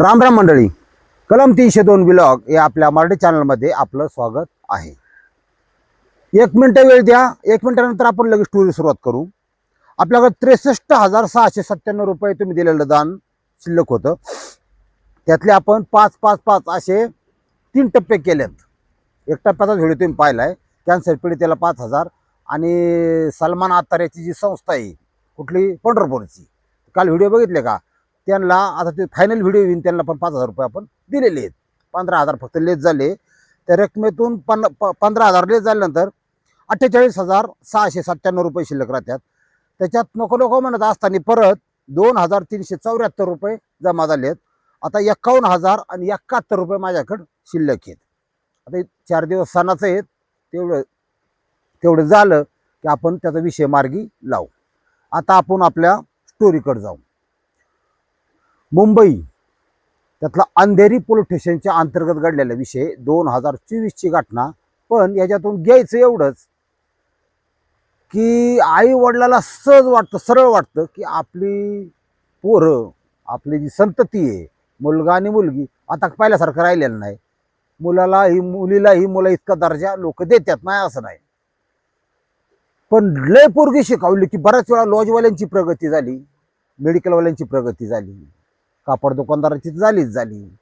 राम राम मंडळी. कलम तीनशे दोन ब्लॉग हे आपल्या मराठी चॅनलमध्ये आपलं स्वागत आहे. एक मिनटं वेळ द्या. एक मिनटानंतर आपण लगेच स्टोरी सुरुवात करू. आपल्याकडे त्रेसष्ट हजार सहाशे सत्त्याण्णव रुपये तुम्ही दिलेलं दान शिल्लक होतं. त्यातले आपण पाच पाच पाच असे तीन टप्पे केलेत. एक टप्प्याचा व्हिडिओ तुम्ही पाहिला आहे कॅन्सर पीडितेला पाच हजार आणि सलमान आत्ताऱ्याची जी संस्था आहे कुठली? पंढरपूरची. काल व्हिडिओ बघितले का? त्यांना आता ते फायनल व्हिडिओ येईन त्यांना पण पाच हजार रुपये आपण दिलेले आहेत. पंधरा हजार फक्त लेस झाले. त्या रकमेतून पन्ना प पंधरा हजार लेस झाल्यानंतर अठ्ठेचाळीस हजार सहाशे सत्त्याण्णव रुपये शिल्लक राहतात. त्याच्यात नको नको म्हणत असताना परत दोन हजार तीनशे चौऱ्याहत्तर रुपये जमा झाले आहेत. आता एक्कावन्न हजार आणि एकाहत्तर रुपये माझ्याकडं शिल्लक आहेत. आता चार दिवस सणाचं आहेत. तेवढं तेवढं झालं की आपण त्याचा विषय मार्गी लावू. आता आपण आपल्या स्टोरीकडे जाऊ. मुंबई त्यातला अंधेरी पोलीस स्टेशनच्या अंतर्गत घडलेला विषय दोन हजार चोवीसची घटना. पण याच्यातून घ्यायचं एवढंच की आई वडिलाला सहज वाटतं सरळ वाटतं की आपली पोरं आपली जी संतती आहे मुलगा आणि मुलगी आता पहिल्यासारखं राहिलेलं नाही. मुलाला ही मुलीला ही मुलं इतका दर्जा लोक देतात नाही असं नाही. पण लय पोरगी शिकवली की बऱ्याच वेळा लॉजवाल्यांची प्रगती झाली मेडिकलवाल्यांची प्रगती झाली. कापड दुकानदाराची झालीच झाली.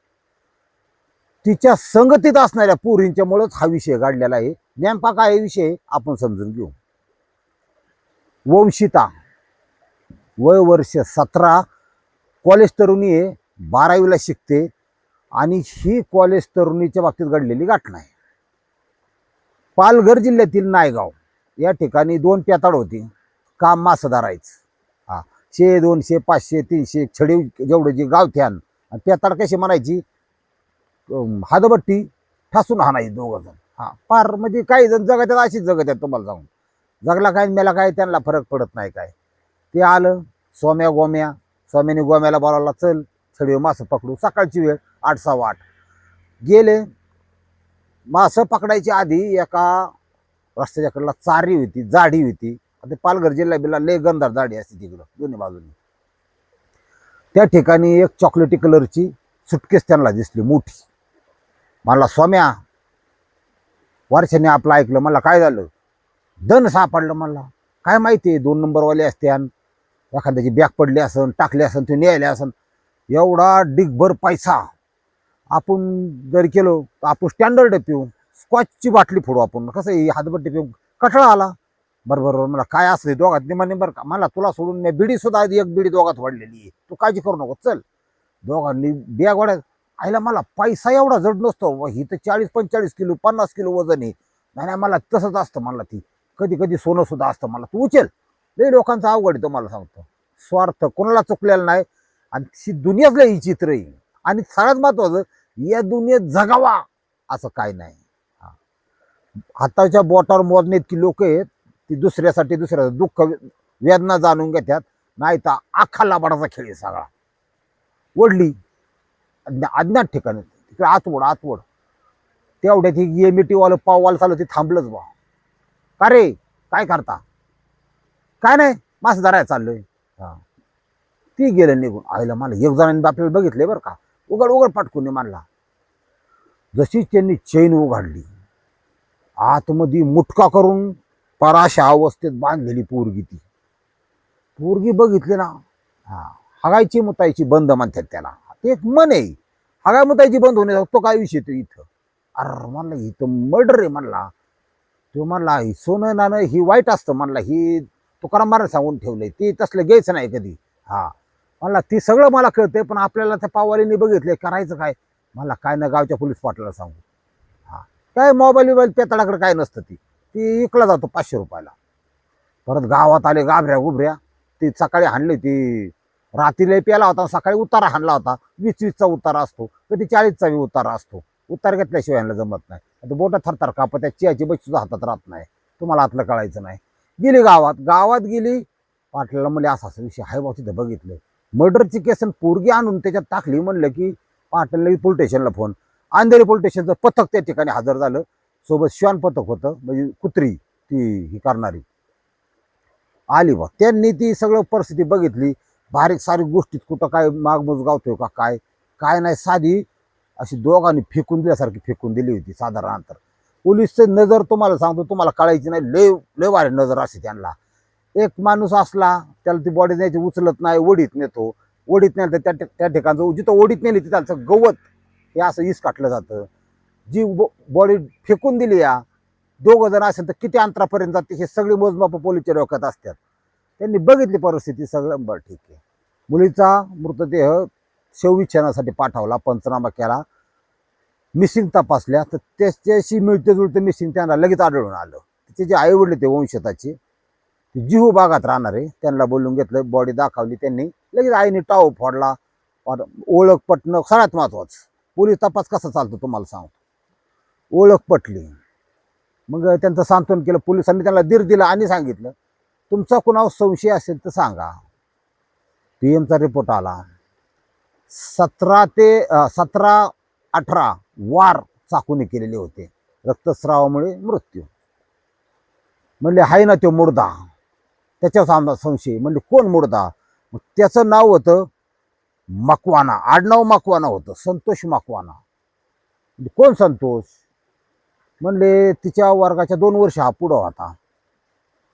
तिच्या संगतीत असणाऱ्या पोरींच्यामुळेच हा विषय काढलेला आहे. नेमका काय विषय? आपण समजून घेऊ. वंशिता. वय वर्ष सतरा. कॉलेज तरुणी आहे. बारावीला शिकते. आणि ही कॉलेज तरुणीच्या बाबतीत घडलेली घटना आहे. पालघर जिल्ह्यातील नायगाव. या ठिकाणी दोन प्याताड होती. काम मासदारायचं शे दोनशे पाचशे तीनशे छडी जेवढं जी गावठ्यान आणि पेताड कशी म्हणायची? हादबट्टी ठासून हाणायची दोघं जण. हा पार म्हणजे काही जण जगत आहेत अशीच जगत आहेत तुम्हाला जाऊन जगला काय मेला काय त्यांना फरक पडत नाही काय. ते आलं सोम्या गोम्या स्वाम्याने गोम्याला बोलावला चल छडीवर मासं पकडू. सकाळची वेळ आठ सहा आठ. गेले मासं पकडायच्या आधी एका रस्त्याच्याकडला चारी होती जाडी होती. आता पालघर जिल्हा बिला लय गंधार दाढी असते तिकडं दोन्ही बाजूनी. त्या ठिकाणी एक चॉकलेटी कलरची सुटकेस त्यांना दिसली मोठी. मला स्वाम्या वर्षाने आपलं ऐकलं मला काय झालं? दन सापडलं मला. काय माहिती आहे दोन नंबरवाले असत्यान एखाद्याची बॅग पडली असन टाकली असन ते न्यायले असन. एवढा डिगभर पैसा. आपण जर केलो तर आपण स्टँडर्ड पिऊ स्कॉचची बाटली फोडू आपण. कसं आहे हातबट्टी पिऊ कठळा आला. बरं बरोबर मला काय असले दोघात निमाने बरं का? मला तुला सोडून मी बिडी सुद्धा आधी एक बिडी दोघात वाढलेली आहे. तू काळजी करू नको चल. दोघांनी बिया वाढत आईला मला पैसा एवढा जड नसतो. व ही तर चाळीस पंचेचाळीस किलो पन्नास किलो वजन आहे. नाही नाही मला तसंच असतं मला ती. कधी कधी सोनं सुद्धा असतं मला. तू उचल. लई लोकांचा अवघड आहे तुम्हाला सांगतो. स्वार्थ कोणाला चुकलेला नाही. आणि ही दुनियातलं ही चित्र आहे. आणि सगळ्यात महत्वाचं या दुनियेत जगावा असं काय नाही. हा. हाताच्या बोटावर मोजणे इतकी लोक आहेत ती दुसऱ्यासाठी दुसऱ्याचं दुःख वेदना जाणून घेतात नाही तर आखा लाबाडाचा खेळ आहे सगळा. ओढली अज्ञा अज्ञात ठिकाणी. तिकडे आतवड आतवड. तेवढ्यात ही एमिटीवालं पाववाल चालू ते थांबलंच बा का रे? काय करता? काय नाही मास धरायला चाललोय. हा. ती गेलं निघून. आईला मला एक जणांनी आपल्याला बघितले बरं का. उघड उघड पाटकून मानला जशी त्यांनी चैन उघडली आतमध्ये मुटका करून पराशा अवस्थेत बांधलेली पोरगी ती. पोरगी बघितली ना हा हगायची मुतायची बंद म्हणतात त्याला. ते एक मन आहे. हगाय मुतायची बंद होणे तो काय विषय तो इथं? अरे म्हणला इथं मर्डर आहे म्हणला. तो म्हणला ही सोनं नाणं ही वाईट असतं म्हणला. ही तुकाराम महाराज सांगून ठेवलंय. ती तसलं घ्यायचं नाही कधी. हा. म्हणला ती सगळं मला कळतंय पण आपल्याला त्या पावालीने बघितलंय. करायचं काय? मला काय ना गावच्या पोलीस पाटलाला सांगू. हा. काय मोबाईल बिबाईल पेताळाकडे काय नसतं ती. ती विकला जातो पाचशे रुपयाला. परत गावात आले गाभऱ्या गुभऱ्या ती सकाळी हाणली ती रात्रीला प्याला होता सकाळी उतारा हाणला होता. वीस वीसचा उतारा असतो कधी चाळीसचा बी उतारा असतो. उतार घेतल्याशिवाय यांना जमत नाही. आता बोटं थरथर कापत त्या चियाची बच सुद्धा हातात राहत नाही. तुम्हाला आतलं कळायचं नाही. गेली गावात गावात गेली पाटलाला म्हणले असा असा विषय हाय भाऊ तिथं बघितलं. मर्डरची केस आणि पोरगी आणून त्याच्यात टाकली म्हणलं की पाटलाला पोलीस स्टेशनला फोन. अंधेरी पोलीस स्टेशनचं पथक त्या ठिकाणी हजर झालं. सोबत श्वान पथक होतं म्हणजे कुत्री ती ही करणारी. आली बा. त्यांनी ती सगळं परिस्थिती बघितली. बारीक सारीक गोष्टीत कुठं काय मागमूज गावतोय का काय? काय नाही साधी अशी दोघांनी फेकून दिल्यासारखी फेकून दिली होती साधारण अंतर. नजर तुम्हाला सांगतो तुम्हाला कळायची नाही. लय लय वारे नजर असे त्यांना. एक माणूस असला त्याला ती बॉडी न्यायची उचलत नाही ओढीत नेतो. ओढीत नेलं तर त्या त्या ठिकाणचं जिथं ओढीत नेली तिथं त्यांचं गवत हे असं इस काटलं जातं. जी बॉडी फेकून दिली या दोघं जण असेल तर किती अंतरापर्यंत जाते हे सगळे मोजमाप पोलीसच्या डोक्यात असतात. त्यांनी बघितली परिस्थिती सगळं बरं ठीक आहे. मुलीचा मृतदेह शवविच्छेदनासाठी पाठवला पंचनामा केला. मिसिंग तपासल्या तर त्याच्याशी मिळते जुळते मिसिंग त्यांना लगेच आढळून आलं. तिचे जे आई वडील ते वंशताचे ते जिहू भागात राहणारे त्यांना बोलून घेतलं बॉडी दाखवली त्यांनी. लगेच आईने टाव फोडला. ओळख पटणं सगळ्यात महत्वाचं. पोलीस तपास कसा चालतो तुम्हाला सांगतो. ओळख पटली. मग त्यांचं सांत्वन केलं पोलिसांनी त्यांना धीर दिला आणि सांगितलं तुमचा कुणावर संशय असेल तर सांगा. पी एमचा रिपोर्ट आला. सतरा ते सतरा अठरा वार चाकूने केलेले होते. रक्तस्रावामुळे मृत्यू. म्हणले हाय ना तो मुर्दा. त्याच्यावर आमचा संशय म्हणले कोण मुर्दा? मग त्याचं नाव होतं मकवाना. आडनाव मकवाना होतं संतोष मकवाना. म्हणजे कोण संतोष? म्हणले तिच्या वर्गाच्या दोन वर्ष हा पुढं होता.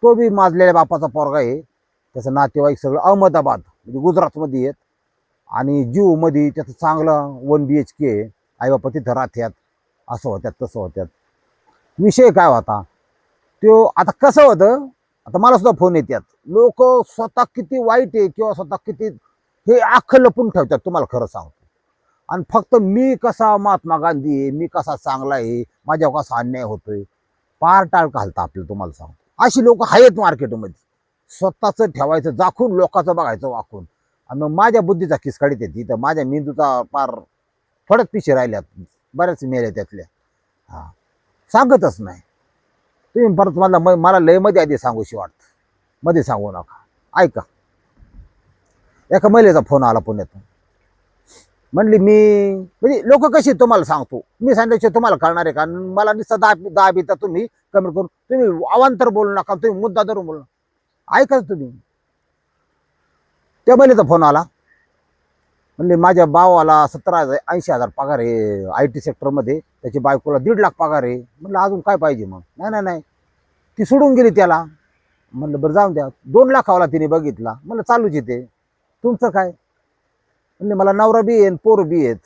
तो बी माजलेल्या बापाचा पोरगा आहे. त्याचं नातेवाईक सगळं अहमदाबाद म्हणजे गुजरातमध्ये आहेत. आणि जीवमध्ये त्याचं चांगलं वन बी एच के आई बापा तिथं राहत्यात असं होत्यात तसं होत्यात. विषय काय होता? तो आता कसं होतं? आता मला सुद्धा फोन येतात लोक स्वतः किती वाईट आहे किंवा स्वतः किती हे अख्खं लपून ठेवतात तुम्हाला खरं सांगतो. आणि फक्त मी कसा महात्मा गांधी आहे मी कसा चांगला आहे माझ्यावर कसा अन्याय होतोय? पार टाळ घालता आपल्याला तुम्हाला सांगतो. अशी लोक आहेत मार्केटमध्ये. स्वतःचं ठेवायचं जाखून लोकांचं बघायचं वाकून. आणि मग माझ्या बुद्धीचा किसकाडीत येते तर माझ्या मेंदूचा पार फडक पिशे राहिल्यात बऱ्याच मेल्या त्यातल्या. हा. सांगतच नाही. तुम्ही परत मला म- मला लयमध्ये आधी सांगूशी वाटतं. मध्ये सांगू नका. ऐका. एका महिलेचा फोन आला पुण्यातून. म्हणली मी म्हणजे लोक कशी तुम्हाला सांगतो. मी सांगितल्याशिवाय तुम्हाला कळणार आहे का? मला नुसतं दहा दहा तर तुम्ही कमी करून. तुम्ही अवांतर बोलू नका तुम्ही मुद्दा धरून बोलू नका. ऐका तुम्ही. त्या महिलेचा फोन आला. म्हणले माझ्या भावाला सतरा हजार ऐंशी हजार पगार आहे आय टी सेक्टरमध्ये. त्याची बायकोला दीड लाख पगार आहे. म्हणलं अजून काय पाहिजे मग? नाही नाही नाही. ती सोडून गेली त्याला. म्हणलं बरं जाऊन द्या. दोन लाखावाला तिने बघितला. म्हणलं चालूच येते तुमचं काय? म्हणजे मला नवरा बी येईन पोर बी आहेत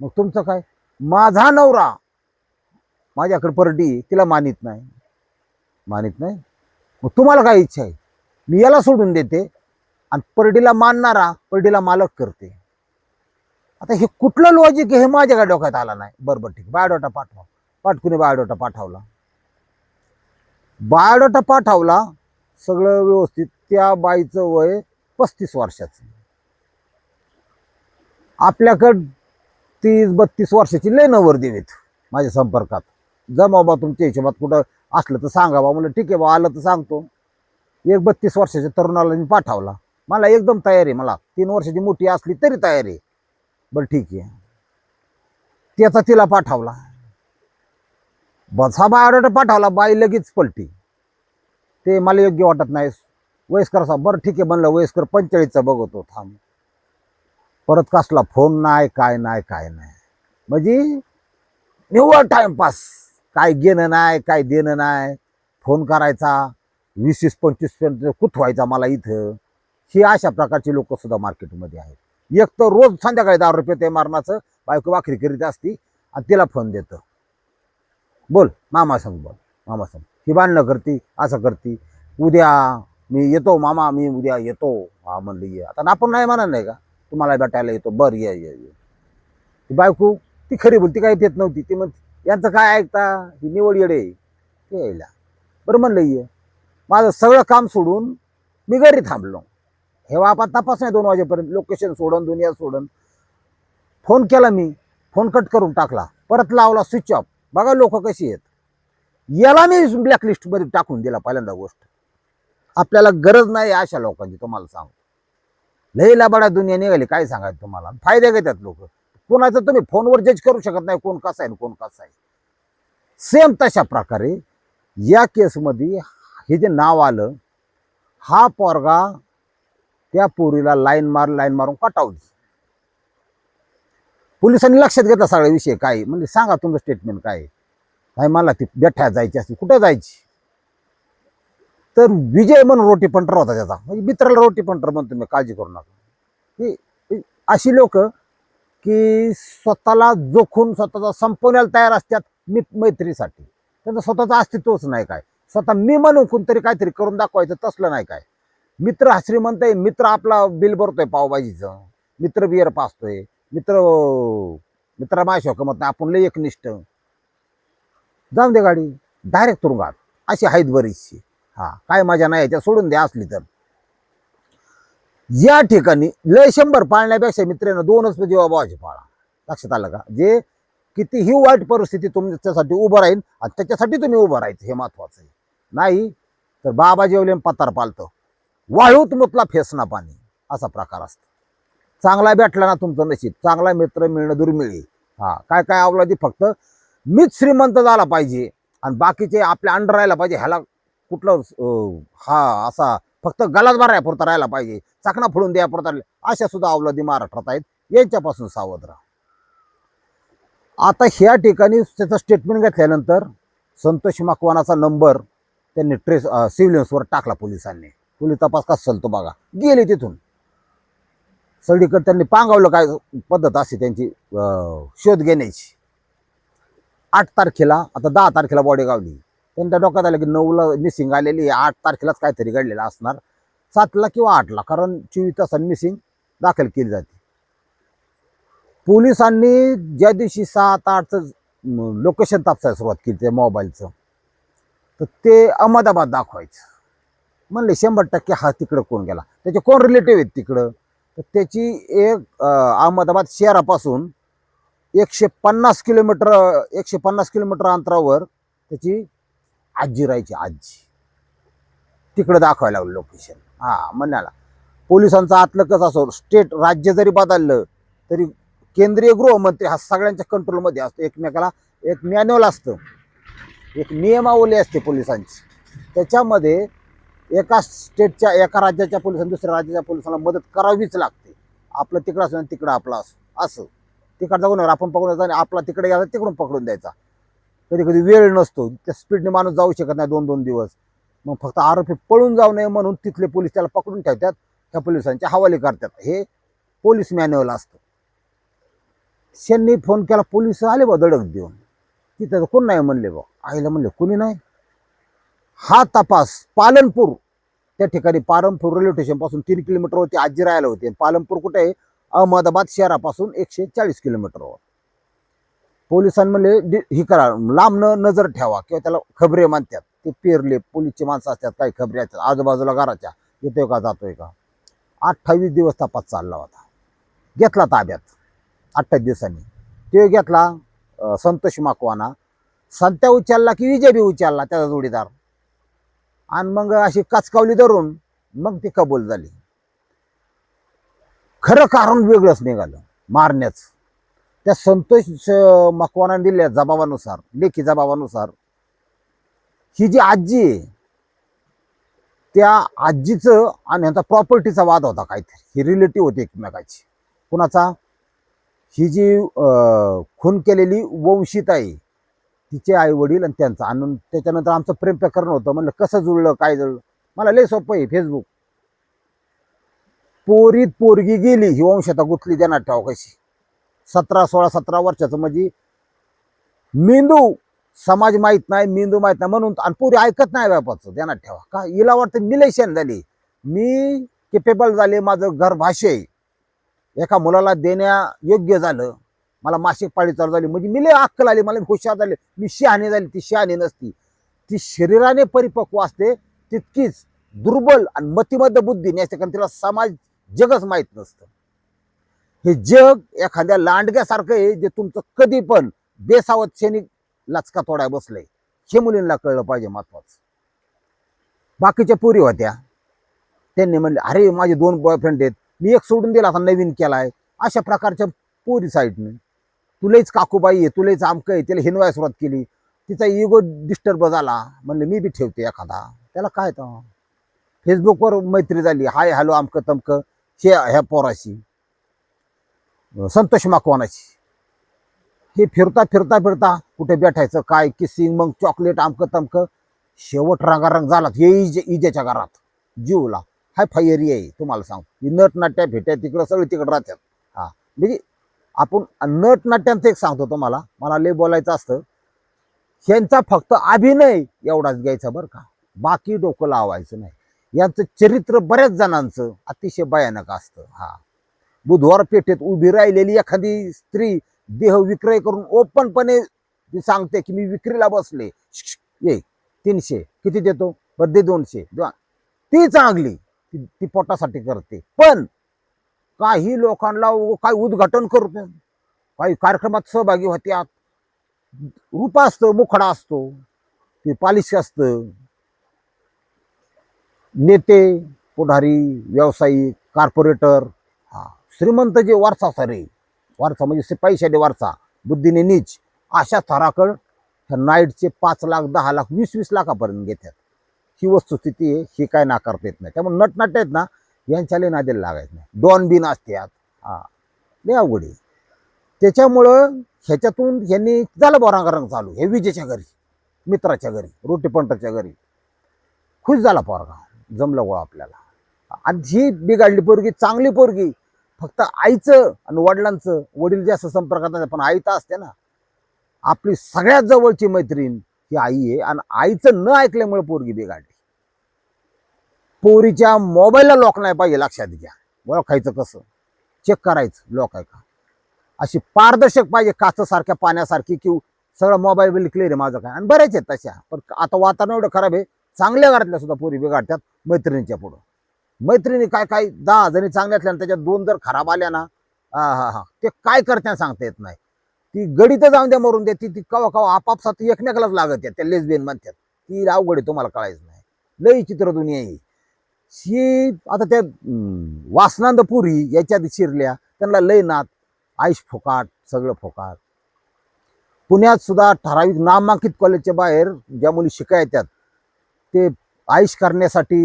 मग तुमचं काय? माझा नवरा. माझ्याकडे परडी तिला मानित नाही. मानित नाही? मग तुम्हाला काय इच्छा आहे? मी याला सोडून देते आणि परडीला मानणारा परडीला मालक करते. आता हे कुठलं लॉजिक हे माझ्या काय डोक्यात आला नाही. बरं बरं ठीक बायोडोटा पाठवा. पाठकुने बायोडोटा पाठवला. बायोडोटा पाठवला सगळं व्यवस्थित. त्या बाईचं वय पस्तीस वर्षाचं. आपल्याकडं तीस बत्तीस वर्षाची लय नवर देवीत माझ्या संपर्कात. जमा बा तुमच्या हिशोबात कुठं असलं तर सांगा बा. म्हणलं ठीक आहे बा आलं तर सांगतो. एक बत्तीस वर्षाच्या तरुणाला मी पाठवला. मला एकदम तयारी आहे मला. तीन वर्षाची मोठी असली तरी तयारी बरं ठीक आहे. त्याचा तिला पाठवला. बसा बायोडाटा पाठवला. बाई लगेच पलटी. ते मला योग्य वाटत नाही. वयस्कर असा बरं ठीक आहे म्हणलं वयस्कर पंचेचाळीसचा बघतो. थांब. परत कसला फोन नाही काय नाही काय नाही. म्हणजे निव्वळ टाइमपास काय घेणं नाही काय देणं नाही. फोन करायचा वीस वीस पंचवीसपर्यंत कुथवायचा मला इथं. ही अशा प्रकारची लोक सुद्धा मार्केटमध्ये आहेत. एक तर रोज संध्याकाळी दहा रुपये ते मारणाचं बायको वाखरी करीत असती आणि तिला फोन देतं. बोल मामा सांग बोल मामा सांग. ही भांडणं करती असं करती. उद्या मी येतो मामा मी उद्या येतो. हा म्हणलं ये. आता आपण नाही म्हणा नाही का? तुम्हाला भेटायला येतो. बरं ये ये ये. ती बायको ती खरी बोलती काय येत नव्हती. ती म्हणते यांचं काय ऐकता? ही निवड येडे ते यायला. बरं म्हणलं ये. माझं सगळं काम सोडून मी घरी थांबलो. हे बापा तपास नाही दोन वाजेपर्यंत. लोकेशन सोडून दुनिया सोडून. फोन केला मी. फोन कट करून टाकला. परत लावला स्विच ऑफ बघा लोक कशी आहेत. याला मी ब्लॅकलिस्टमध्ये टाकून दिला पहिल्यांदा गोष्ट. आपल्याला गरज नाही अशा लोकांची तुम्हाला सांगतो. लई लाबाडा दुनिया निघाली काय सांगायचं तुम्हाला? फायदे घेतात लोक. कोणाचं तुम्ही फोनवर जज करू शकत नाही कोण कसा आहे आणि कोण कसा आहे. सेम तशा प्रकारे या केसमध्ये हे जे नाव आलं हा पोरगा त्या पोरीला लाईन मार लाईन मारून कटावली पोलिसांनी लक्षात घेतला सगळा विषय काय म्हणजे सांगा तुमचं स्टेटमेंट काय आहे. काय मला ती बेठ्या जायची असते कुठं जायची? तर विजय म्हणून रोटी पंटर होता त्याचा. म्हणजे मित्राला रोटी पंटर म्हणतो मी काळजी करू नका. ही अशी लोक की स्वतःला जोखून स्वतःचा संपवण्याला तयार असतात मी मैत्रीसाठी. त्यांचं स्वतःचं अस्तित्वच नाही काय. स्वतः मी म्हणून कोणतरी काहीतरी करून दाखवायचं तसलं नाही काय. मित्र हा श्रीमंत आहे मित्र आपला बिल भरतोय पावभाजीचं. मित्र बियर पाचतोय. मित्र मित्रा माझ्या शोकमत नाही आपण लय एकनिष्ठ. जाऊन दे गाडी डायरेक्ट तुरुंगात. अशी आहेत बरीचशी. हा काय मजा नाही याच्यात सोडून द्या असली तर. या ठिकाणी लय शंभर पाळण्यापेक्षा मित्रांनो दोनच म्हणजे जेव्हा जीवाभावाचे पाळा लक्षात आलं का? जे कितीही वाईट परिस्थिती तुमच्यासाठी उभं राहील आणि त्याच्यासाठी तुम्ही उभं राहायचं हे महत्वाचं आहे. नाही तर बाबा जेवले आणि पतार पालतं. वाळूत मुतला फेसना पाणी असा प्रकार असतो. चांगला भेटला ना तुमचं नशीब चांगला मित्र मिळणं दुर्मिळ हा काय काय आवला ती फक्त मीच श्रीमंत झाला पाहिजे आणि बाकीचे आपल्या अंडर राहायला पाहिजे ह्याला कुठलं हा असा फक्त गलाच भरायपुरता राहायला पाहिजे. चाकणा फोडून द्यापुरता राहिला. अशा सुद्धा अवलादी महाराष्ट्रात आहेत. यांच्यापासून सावध राहा. आता ह्या ठिकाणी त्याचं स्टेटमेंट घेतल्यानंतर संतोष मकवानाचा नंबर त्यांनी ट्रेस सिव्हिलियन्सवर टाकला पोलिसांनी. पोलीस तपास कसा चालतो बघा. गेले तिथून. सगळीकडे त्यांनी पांगावलं काय पद्धत अशी त्यांची अं, शोध घेण्याची. आठ तारखेला आता दहा तारखेला बॉडी गावली त्यांच्या डोक्यात आलं की नऊला मिसिंग आलेली आहे, आठ तारखेलाच काहीतरी घडलेलं असणार. सातला किंवा आठला कारण चोवीस तासांनी मिसिंग दाखल केली जाते. पोलिसांनी ज्या दिवशी सात आठचं लोकेशन तापसायला सुरुवात केली त्या मोबाईलचं तर ते अहमदाबाद दाखवायचं. म्हणले शंभर टक्के हा तिकडं कोण गेला? त्याचे कोण रिलेटिव्ह आहेत तिकडं? तर त्याची एक अहमदाबाद शहरापासून एकशे पन्नास किलोमीटर एकशे पन्नास किलोमीटर अंतरावर त्याची आजी राहायची आजी. तिकडं दाखवायला लागलं लोकेशन हा म्हणाला पोलिसांचं आतलं कसं असो स्टेट राज्य जरी बदललं तरी केंद्रीय गृहमंत्री हा सगळ्यांच्या कंट्रोलमध्ये असतो. एकमेकाला एक मॅन्युअल असतं. एक नियमावली असते पोलिसांची. त्याच्यामध्ये एका स्टेटच्या एका राज्याच्या पोलिसांना दुसऱ्या राज्याच्या पोलिसांना मदत करावीच लागते. आपलं तिकडं असं तिकडं आपलं असं. असं. तिकडचा गुन्हा आपण पकडून द्यायचा आणि आपला तिकडे यायचा तिकडून पकडून द्यायचा. कधी कधी वेळ नसतो. त्या स्पीडने माणूस जाऊ शकत नाही दोन दोन दिवस. मग फक्त आरोपी पळून जाऊ नये म्हणून तिथले पोलीस त्याला पकडून ठेवतात. त्या पोलिसांच्या हवाले करतात. हे पोलीस मॅन्युअल असतं. त्यांनी फोन केला पोलीस आले बा धडक देऊन. तिथं कोण नाही म्हणले बा आईला म्हणले कोणी नाही? हा तपास पालनपूर. त्या ठिकाणी पालनपूर रेल्वे स्टेशनपासून तीन किलोमीटरवरती आजी राहायला होते. आणि पालनपूर कुठे आहे? अहमदाबाद शहरापासून एकशे चाळीस किलोमीटरवर पोलिसांनी म्हणले ही करा. लांब न नजर ठेवा किंवा त्याला खबरे मानतात. ते पेरले पोलीसचे माणसं असतात काही खबरे असतात. आजूबाजूला घराच्या येतोय का जातोय का? अठ्ठावीस दिवस तपास चालला होता. घेतला ताब्यात. अठ्ठावीस दिवसांनी. ते घेतला संतोष माकवाना. संत्या उचलला की विजय बी उचलला त्याचा जोडीदार. आणि मग अशी काचकावली धरून मग ती कबूल झाली. खरं कारण वेगळंच निघालं. मारण्याचं. त्या संतोष मकवाना मकवानाने जबाबानुसार लेखी जबाबानुसार. ही जी आजी आहे त्या आजीचं आणि ह्यांचा प्रॉपर्टीचा वाद होता काहीतरी. ही रिलेटिव्ह होती एकमेकाची. कुणाचा? ही जी अं, खून केलेली वंशित आहे तिचे आई वडील आणि त्यांचा. आणि त्याच्यानंतर आमचं प्रेम प्रकरण होतं. म्हणलं कसं जुळलं काय जुळलं? मला लय सोपं आहे फेसबुक पोरीत पोरगी गेली ही वंशता गुंतली देणार ठेव कशी? सतरा सोळा सतरा वर्षाचं म्हणजे मेंदू समाज माहीत नाही मेंदू माहीत नाही म्हणून आणि पुरी ऐकत नाही व्यापाचं ध्यानात ठेवा. का? हिला वाटतं मिलेशन झाली. मी केपेबल झाले माझं घर भाषे एका मुलाला देण्या योग्य झालं. मला मासिक पाळी चालू झाली. म्हणजे मिले अक्कल आली मला हुशार झाले. मी शहाणी झाली ती शहाणी नसती. ती शरीराने परिपक्व असते तितकीच दुर्बल आणि मतिमद्द बुद्धी नसते कारण तिला समाज जगच माहीत नसतं. हे जग एखाद्या लांडग्यासारखं आहे जे तुमचं कधी पण बेसावत सैनिक लचका तोडाय बसलंय. हे मुलींना कळलं पाहिजे महत्वाचं. बाकीच्या पुरी होत्या. त्यांनी म्हणले अरे माझे दोन बॉयफ्रेंड आहेत. मी एक सोडून दिला आता नवीन केलाय. अशा प्रकारच्या पोरी साईडने. तुलाच काकूबाई आहे तुलाच आमकं आहे तिला हिनवाय सुरुवात केली. तिचा इगो डिस्टर्ब झाला. म्हणले मी बी ठेवते एखादा. त्याला काय तर. फेसबुकवर मैत्री झाली. हाय हॅलो आमकं तमकं. हे ह्या पोराशी. संतोष माकवानाची. हे फिरता फिरता फिरता कुठे भेटायचं काय किसिंग मग चॉकलेट आमकं तमकं. शेवट रांगारंग झाला हे इजे इजेच्या घरात. जीवला. हाय फाय एरिया आहे तुम्हाला सांग. नट नाट्या भेट्या तिकडं सगळे तिकडं राहतात. हा. म्हणजे आपण नट नाट्यांचं एक सांगतो तुम्हाला. मला लय बोलायचं असतं. ह्यांचा फक्त अभिनय एवढाच घ्यायचा बरं का. बाकी डोकं लावायचं नाही. यांचं चरित्र बऱ्याच जणांचं अतिशय भयानक असतं. हा. बुधवार पेठेत उभी राहिलेली एखादी स्त्री देह विक्रय करून ओपनपणे ती सांगते की मी विक्रीला बसले. ये तीनशे. किती देतो? बरं दे दोनशे ती चांगली. ती ती पोटासाठी करते. पण काही लोकांना काही उद्घाटन करतो. काही कार्यक्रमात सहभागी होत्यात रूप असतं मुखडा असतो. ते पालिश असतं. नेते पुढारी व्यावसायिक कॉर्पोरेटर श्रीमंत जे वारसा सरे वारसा म्हणजे सिपाईशाली वारसा. बुद्धीने नीच. अशा थराकड ह्या नाईटचे पाच लाख दहा लाख वीस वीस लाखापर्यंत घेतात ही वस्तुस्थिती आहे ही काय नाकारता येत नाही. त्यामुळे नटनाट्य आहेत ना यांच्याला नादेला लागायचं नाही. डॉन बिन असतात हा. लय अवघड आहे. त्याच्यामुळं ह्याच्यातून ह्यांनी झालं बोरांगरंग चालू. हे विजेच्या घरी मित्राच्या घरी रोटीपंटाच्या घरी. खुश झाला पोरगा. जमलं गोळा आपल्याला. आणि ही बिघाडली पोरगी चांगली पोरगी फक्त आईचं आणि वडिलांचं वडील जास्त संपर्कात नाही पण आई तर असते ना. आपली सगळ्यात जवळची मैत्रीण ही आई आहे आणि आईचं न ऐकल्यामुळे पोरगी बिघाडली. पोरीच्या मोबाईलला लॉक नाही पाहिजे लक्षात घ्या. ओळखायचं कसं? चेक करायचं लॉक आहे का? अशी पारदर्शक पाहिजे काचसारख्या पाण्यासारखी किंवा सगळं मोबाईल बिल क्लिअर आहे माझं काय? आणि बऱ्याच आहेत तशा. पण आता वातावरण एवढं खराब आहे चांगल्या घरातल्या सुद्धा पोरी बिघाडतात मैत्रिणीच्या पुढं. मैत्रिणी काय काय दहा जणी चांगल्या असल्या आणि त्याच्यात दोन जर खराब आल्या ना हा हा हा. ते काय करत्या सांगता येत नाही. ती गडी तर जाऊन द्या मरून द्या ती ती कवा कवा आपापसात एकमेकालाच लागत आहे त्या लेसबेन म्हणतात. ती अवघड आहे तुम्हाला कळायचं नाही. लई चित्र दुनिया आहे शी आता त्या वासनांदपुरी वासनांद पुरी याच्यात शिरल्या त्यांना लय नात आईश फोकाट सगळं फोकाट. पुण्यात सुद्धा ठराविक नामांकित कॉलेजच्या बाहेर ज्या मुली शिकाय ते आईश करण्यासाठी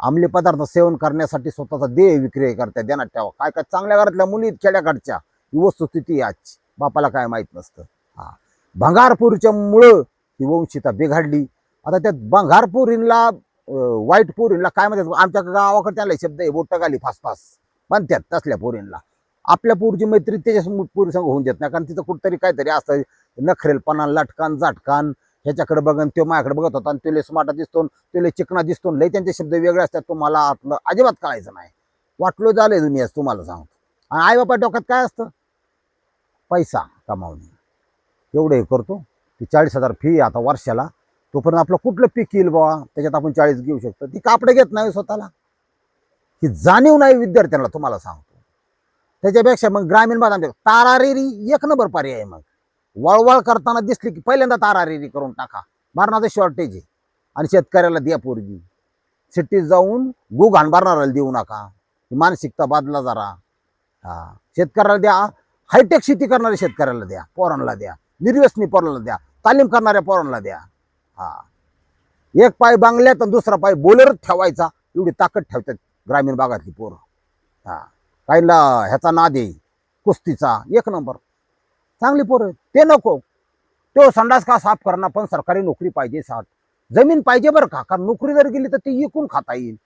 आमले पदार्थ सेवन करण्यासाठी स्वतःचा देह विक्री करतात देण्यात ठेवा. काय काय चांगल्या घरातल्या मुली खेड्याकडच्या ही वस्तुस्थिती आहे आजची. बापाला काय माहीत नसतं. हा. भंगारपुरीच्या मुळं ही वंशिता बिघडली. आता त्या भंगारपुरींला वाईट पोरींला काय म्हणतात आमच्या गावाकडे त्याला शब्द आहे बोट गाली फास फास म्हणतात तसल्या पोरींला. आपल्या पूरची मैत्री त्याच्या पोरी संग होऊन देत नाही कारण तिथं कुठतरी काहीतरी असतं नखरेलपणा लटकान जाटकान ह्याच्याकडे बघन तो माझ्याकडे बघत होता आणि तुले स्मार्ट दिसतो तुले चिकना दिसतो. लय त्यांचे शब्द वेगळे असतात. तुम्हाला आतलं अजिबात कळायचं नाही. वाटलो झालंय दुनियात तुम्हाला सांगतो. आणि आई बापा डोक्यात काय असतं? पैसा कमावणे. एवढं हे करतो. ती चाळीस हजार फी आता वर्षाला. तोपर्यंत आपलं कुठलं पीक येईल बाबा त्याच्यात आपण चाळीस घेऊ शकतो. ती कापडे घेत नाही स्वतःला. ही जाणीव नाही विद्यार्थ्यांना तुम्हाला सांगतो. त्याच्यापेक्षा मग ग्रामीण भागामध्ये तारारेरी एक नंबर पर्याय आहे मग. वळवळ करताना दिसली की पहिल्यांदा तारारेरी करून टाका. मरणाचं शॉर्टेज आहे. आणि शेतकऱ्याला द्या पोरगी. सिटीत जाऊन गु घाण भरणाऱ्याला देऊ नका. मानसिकता बादला जरा. हा. शेतकऱ्याला द्या. हायटेक शेती करणाऱ्या शेतकऱ्याला द्या. पोरांना द्या. निर्व्यसनी पोरांना द्या. तालीम करणाऱ्या पोरांना द्या. हा. एक पाय बांगल्यात आणि दुसरा पाय बोलरच ठेवायचा. एवढी ताकद ठेवतात ग्रामीण भागातली पोरं. हा. काहीला ह्याचा नाद आहे. कुस्तीचा. एक नंबर. चांगली पोरं ते नको. तो संडास का साफ करणं पण सरकारी नोकरी पाहिजे साठ. जमीन पाहिजे बरं का कारण नोकरी जर गेली तर ती विकून खाता येईल.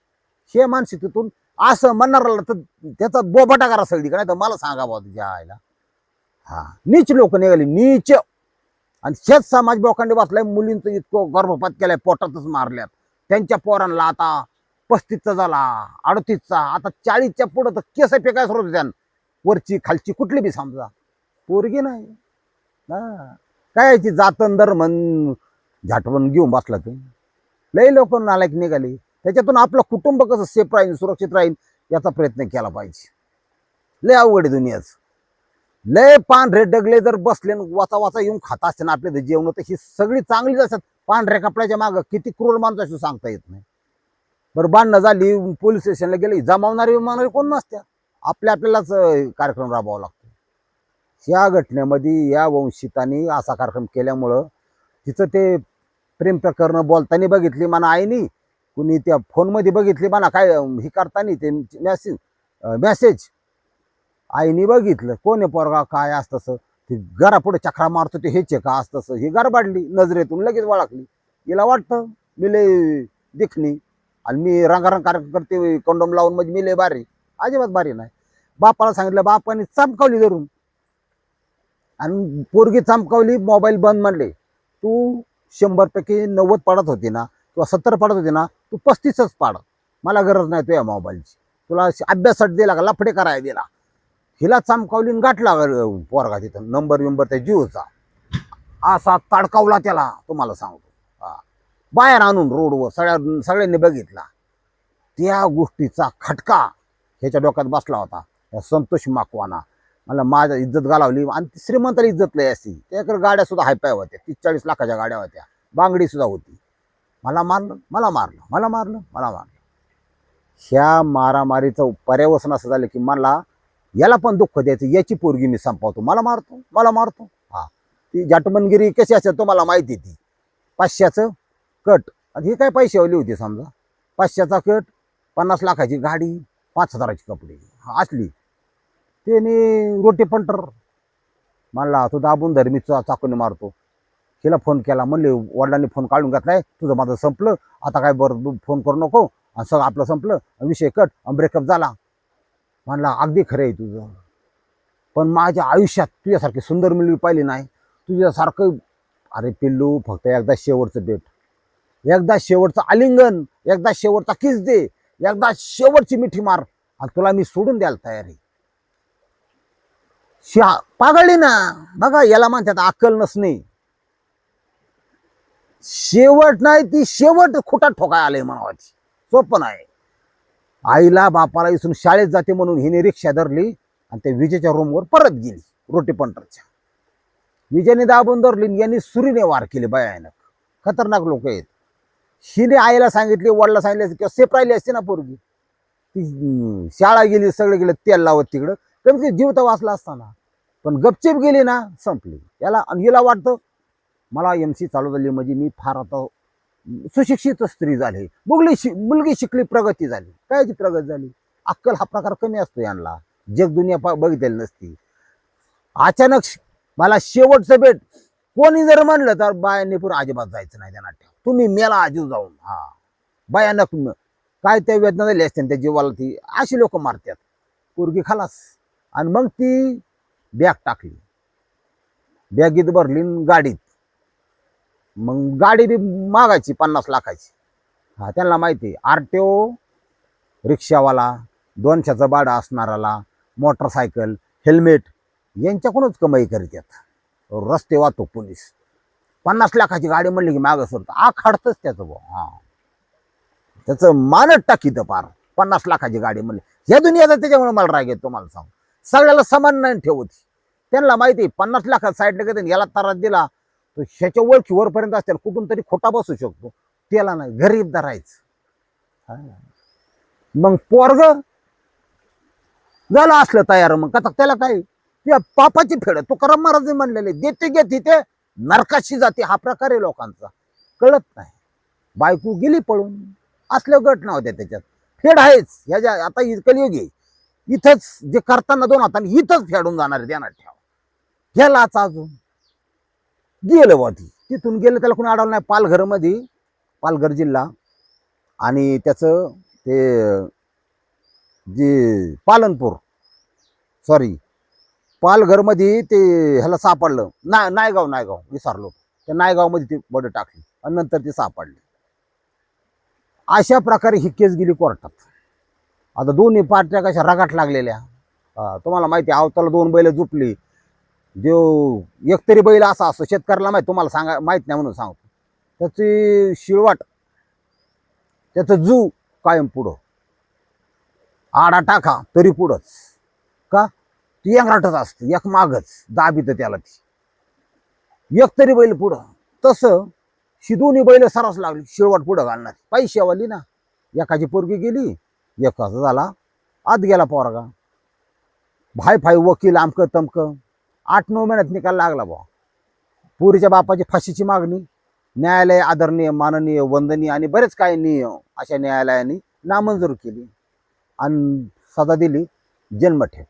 हे मानसिकतेतून असं म्हणणाराला तर त्याचा बोबाटा करा सगळी नाही तर मला सांगा बा तुझ्या हा. नीच लोक निघाली नीच. आणि शेत समाज बोकांडे बसलाय मुलींचं इतकं गर्भपात केलाय पोटातच मारल्यात. त्यांच्या पोरांना आता पस्तीसचा झाला अडतीसचा आता चाळीसच्या पुढं तर केस फेकायला सुरू होत्या वरची खालची कुठली बी समजा. पोरगी नाही. हा. काय याची जातन म्हण झाटवण घेऊन बसला तू. लय लोक नालायक निघाली. त्याच्यातून आपलं कुटुंब कसं सेफ राहील सुरक्षित राहील याचा प्रयत्न केला पाहिजे. लय अवघड आहे दुनियाच. लय पांढरे डगले जर बसले न वाचा वाचा येऊन खात असते ना आपले जेवण तर ही सगळी चांगलीच असतात. पांढऱ्या कपड्याच्या मागं किती क्रूर माणसं सांगता येत नाही. बरं बांधणं झाली पोलीस स्टेशनला गेली जमावणारी विमानारी कोण नसत्या आपल्या आपल्यालाच कार्यक्रम राबवावा लागतो. या घटनेमध्ये या वंशितांनी असा कार्यक्रम केल्यामुळं तिचं ते प्रेम प्रकरणं बोलताना बघितली म्हणा आईनी कुणी त्या फोनमध्ये बघितली म्हणा काय हे करताना ते मेसेज मेसेज आईनी बघितलं. कोणी पोरगा काय असतं तसं ती घरा चक्रा मारतो ते हेच का असं तसं ही गरबाडली नजरेतून लगेच वळखली. हिला वाटतं मी लय दिखणी आणि मी रंगारंग कार्यक्रम करते कंडोम लावून म्हणजे मी लय बारी अजिबात बारी नाही. बापाला सांगितलं बापाने चमकावली धरून. आणि पोरगी चमकावली मोबाईल बंद म्हणले तू शंभरपैकी नव्वद पाडत होती ना किंवा सत्तर पडत होती ना तू पस्तीसच पाड. मला गरज नाही तुझ्या मोबाईलची तुला अभ्यासासाठी दिला का लफडे करायला दिला. हिला चमकावली गाठला पोरगा तिथं. नंबर बिंबर त्या जीवचा. असा तडकावला त्याला तुम्हाला सांगतो. हा. बाहेर आणून रोडवर सगळ्या सगळ्यांनी बघितला. त्या गोष्टीचा खटका ह्याच्या डोक्यात बसला होता. संतोष माकवाना. मला माझ्या इज्जत घालावली. आणि ती श्रीमंताला इज्जत लय असती. त्याकडे गाड्या सुद्धा हायपाय होत्या. तीस चाळीस लाखाच्या गाड्या होत्या. बांगडी सुद्धा होती. मला मारलं मला मारलं मला मारलं मला मारलं. ह्या मारामारीचं पर्यावसन असं झालं की मला याला पण दुःख द्यायचं. याची पोरगी मी संपवतो. मला मारतो मला मारतो. हा. ती जाटमनगिरी कशी असते तुम्हाला माहिती ती. पाचशेचं कट. आणि ही काय पैशावली होती समजा. पाचशेचा कट पन्नास लाखाची गाडी पाच हजाराची कपडे. हा, असली. त्याने रोटी पंटर. म्हणला तू दाबून धर मी चाकूने मारतो. तिला फोन केला म्हणले वडिलांनी फोन काढून घेतलाय तुझं माझं संपलं. आता काय बरं फोन करू नको. आणि सगळं आपलं संपलं. विषय कट ब्रेकअप झाला. म्हणला अगदी खरं आहे तुझं. पण माझ्या आयुष्यात तुझ्यासारखी सुंदर मुलगी पाहिली नाही. तुझ्यासारखं अरे पिल्लू फक्त एकदा शेवटचं बेट एकदा शेवटचं आलिंगन. एकदा शेवटचा किस दे. एकदा शेवटची मिठी मार. आणि तुला मी सोडून द्यायला तयार आहे. शा पागळली ना. बघा याला म्हणतात अक्कल नसणे. शेवट नाही ती शेवट खोटात ठोकाय आले म्हणावाची. सोपं नाही. आईला बापाला इसून शाळेत जाते म्हणून हिने रिक्षा धरली आणि त्या विजेच्या रूमवर परत गेली रोटी पंटरच्या. विजेने दाबून धरली यांनी सुरीने वार केले भयानक. खतरनाक लोक आहेत. हिने आईला सांगितले वडिला सांगितले किंवा सेफ राहिली असते ना पोरगी. ती शाळा गेली सगळं गेलं तेल लावत तिकडं. कमी कमी जीव तर वाचला असताना. पण गपचेप गेली ना संपली. याला आणि हिला वाटतं मला एम सी चालू झाली म्हणजे मी फार आता सुशिक्षित स्त्री झाली. मुलगी शि मुलगी शिकली प्रगती झाली. कायची प्रगती झाली? अक्कल हा प्रकार कमी असतो यांना. जग दुनिया पा- बघितलेली नसती. अचानक मला शेवटचं भेट. कोणी जर म्हणलं तर बायांनी पुढे अजिबात जायचं नाही त्यांना. ठेव तुम्ही मेला आजीव जाऊन. हा. बायानक काय त्या वेदना झाली असते त्या जीवाला ती अशी लोक मारतात. पोरगी खालास. आणि मग ती बॅग टाकली. बॅगीत भरली गाडीत. मग गाडी बी मागायची पन्नास लाखाची. हा त्यांना माहिती आहे आर टी ओ रिक्षावाला दोनशेचा भाडं असणाराला मोटरसायकल हेल्मेट यांच्याकडूनच कमाई करीत रस्ते वाहतूक पोलीस. पन्नास लाखाची गाडी म्हणली की मागं सरतं. आखाडतंच त्याचं भाऊ हा. त्याचं मानत तर पार. पन्नास लाखाची गाडी म्हणली. या दुनियाचा त्याच्यामुळे मला राग येतो तुम्हाला सांग सगळ्याला समान नाही ठेवत. त्यांना माहिती आहे, पन्नास लाखात साईडला घेते याला तारात दिला तर ह्याच्या ओळखी वरपर्यंत असतील कुठून तरी खोटा बसू शकतो. त्याला नाही गरीब धरायचं मग पोरग झालं असलं तयार मग का त्याला काय? त्या पापाची फेड तुकाराम महाराज म्हणलेले देते घेते ते नरकाशी जाते हा प्रकार आहे लोकांचा. कळत नाही. बायको गेली पळून असल्या घटना होत्या त्याच्यात. फेड आहेच. ह्याच्या आता इ- कलियुग आहे. इथंच जे करताना दोन हाताने इथंच फेडून जाणार आहे ध्यानात ठेवा. गेलाच अजून. गेलं बुवा ती तिथून गेलं त्याला कोणी अडवलं नाही. पालघरमध्ये पालघर जिल्हा. आणि त्याचं ते जे पालनपूर सॉरी पालघरमध्ये ते ह्याला सापडलं. ना नायगाव नायगाव विसरलो. त्या नायगावमध्ये ते बडं टाकली. आणि नंतर ते सापडले. अशा प्रकारे ही केस गेली कोर्टात. आता दोन्ही पार्ट्या कशा रगाट लागलेल्या? तुम्हाला माहिती अवताला दोन बैल झुपली देव एक तरी बैल असा असतो शेतकऱ्याला माहिती तुम्हाला सांगा माहीत नाही म्हणून सांगतो. त्याची शिळवाट त्याचं जू कायम पुढं. आडा टाका तरी पुढंच. का? ती अंगराटच असते एक मागच दाबीत त्याला ती. एक तरी बैल पुढं. तसं ही दोन्ही बैल सरस लागली शिळवाट पुढं घालणार. पैशावाली ना. एकाची पोरगी गेली एक असं झाला. आत गेला पोरगा. भाई फाय वकील आमकं तमकं. आठ नऊ महिन्यात निकाल लागला बुवा. पुरीच्या बापाची फाशीची मागणी. न्यायालय आदरणीय माननीय वंदनीय आणि बरेच काही नियम अशा न्यायालयाने नामंजूर केली आणि सजा दिली. जन्मठेप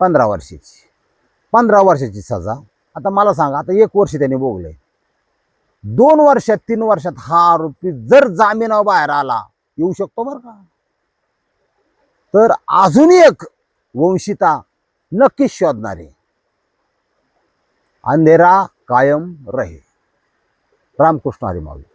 पंधरा वर्षाची. पंधरा वर्षाची सजा. आता मला सांगा आता एक वर्ष त्याने बोगलंय दोन वर्षात तीन वर्षात हा आरोपी जर जामिनावर बाहेर आला येऊ शकतो बरं का? तर अजून एक वंशिता नक्कीच शोधणारे. अंधेरा कायम रहे. रामकृष्ण हरी माऊली